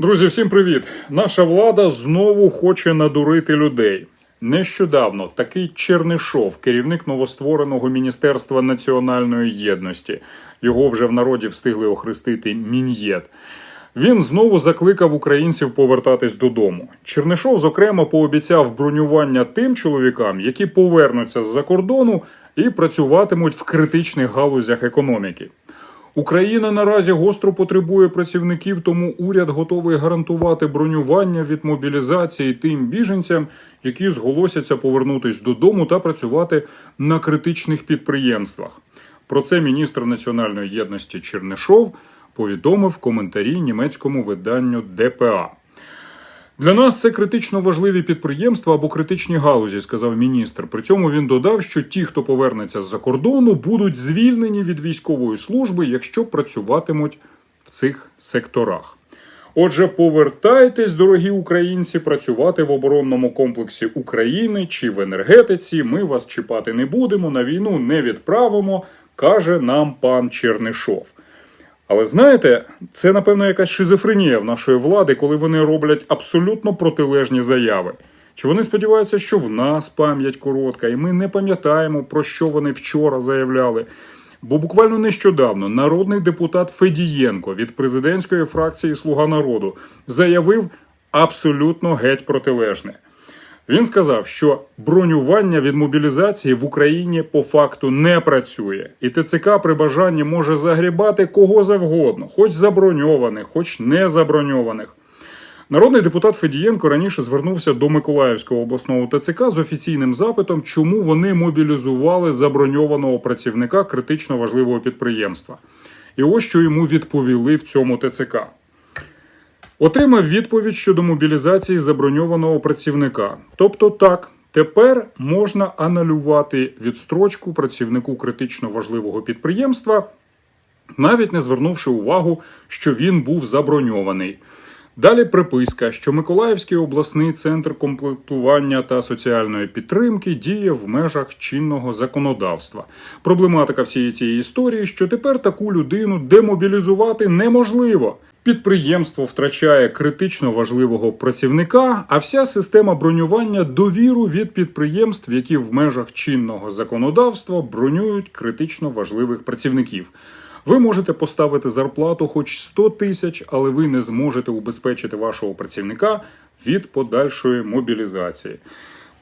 Друзі, всім привіт! Наша влада знову хоче надурити людей. Нещодавно такий Чернишов, керівник новоствореного Міністерства національної єдності, його вже в народі встигли охрестити Мін'єд. Він знову закликав українців повертатись додому. Чернишов, зокрема, пообіцяв бронювання тим чоловікам, які повернуться з-за кордону і працюватимуть в критичних галузях економіки. Україна наразі гостро потребує працівників, тому уряд готовий гарантувати бронювання від мобілізації тим біженцям, які зголосяться повернутись додому та працювати на критичних підприємствах. Про це міністр національної єдності Чернишов повідомив в коментарі німецькому виданню ДПА. Для нас це критично важливі підприємства або критичні галузі, сказав міністр. При цьому він додав, що ті, хто повернеться з-за кордону, будуть звільнені від військової служби, якщо працюватимуть в цих секторах. Отже, повертайтесь, дорогі українці, працювати в оборонному комплексі України чи в енергетиці. Ми вас чіпати не будемо, на війну не відправимо, каже нам пан Чернишов. Але знаєте, це напевно якась шизофренія в нашої влади, коли вони роблять абсолютно протилежні заяви. Чи вони сподіваються, що в нас пам'ять коротка, і ми не пам'ятаємо, про що вони вчора заявляли? Бо буквально нещодавно народний депутат Федієнко від президентської фракції Слуга народу заявив абсолютно геть протилежне. Він сказав, що бронювання від мобілізації в Україні по факту не працює, і ТЦК при бажанні може загрібати кого завгодно, хоч заброньованих, хоч не заброньованих. Народний депутат Федієнко раніше звернувся до Миколаївського обласного ТЦК з офіційним запитом, чому вони мобілізували заброньованого працівника критично важливого підприємства. І ось що йому відповіли в цьому ТЦК. Отримав відповідь щодо мобілізації заброньованого працівника. Тобто, так, тепер можна анулювати відстрочку працівнику критично важливого підприємства, навіть не звернувши увагу, що він був заброньований. Далі приписка, що Миколаївський обласний центр комплектування та соціальної підтримки діє в межах чинного законодавства. Проблематика всієї цієї історії, що тепер таку людину демобілізувати неможливо. Підприємство втрачає критично важливого працівника, а вся система бронювання довіру від підприємств, які в межах чинного законодавства бронюють критично важливих працівників. Ви можете поставити зарплату хоч 100 тисяч, але ви не зможете убезпечити вашого працівника від подальшої мобілізації.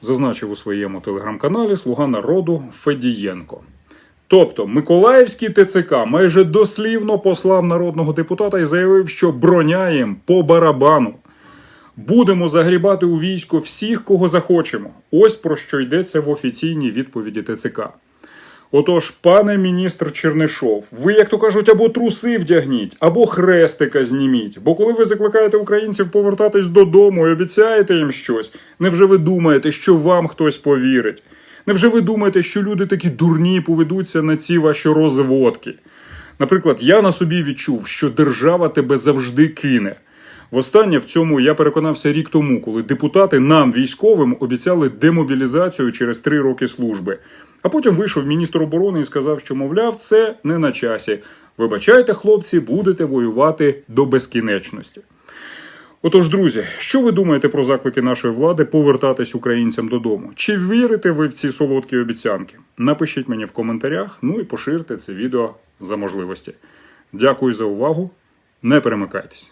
Зазначив у своєму телеграм-каналі Слуга народу Федієнко. Тобто Миколаївський ТЦК майже дослівно послав народного депутата і заявив, що броняєм по барабану. Будемо загрібати у військо всіх, кого захочемо. Ось про що йдеться в офіційній відповіді ТЦК. Отож, пане міністр Чернишов, ви, як то кажуть, або труси вдягніть, або хрестика зніміть. Бо коли ви закликаєте українців повертатись додому і обіцяєте їм щось, невже ви думаєте, що вам хтось повірить? Невже ви думаєте, що люди такі дурні поведуться на ці ваші розводки? Наприклад, я на собі відчув, що держава тебе завжди кине. Востаннє в цьому я переконався рік тому, коли депутати нам, військовим, обіцяли демобілізацію через три роки служби. А потім вийшов міністр оборони і сказав, що, мовляв, це не на часі. Вибачайте, хлопці, будете воювати до безкінечності. Отож, друзі, що ви думаєте про заклики нашої влади повертатись українцям додому? Чи вірите ви в ці солодкі обіцянки? Напишіть мені в коментарях, ну і поширте це відео за можливості. Дякую за увагу. Не перемикайтесь.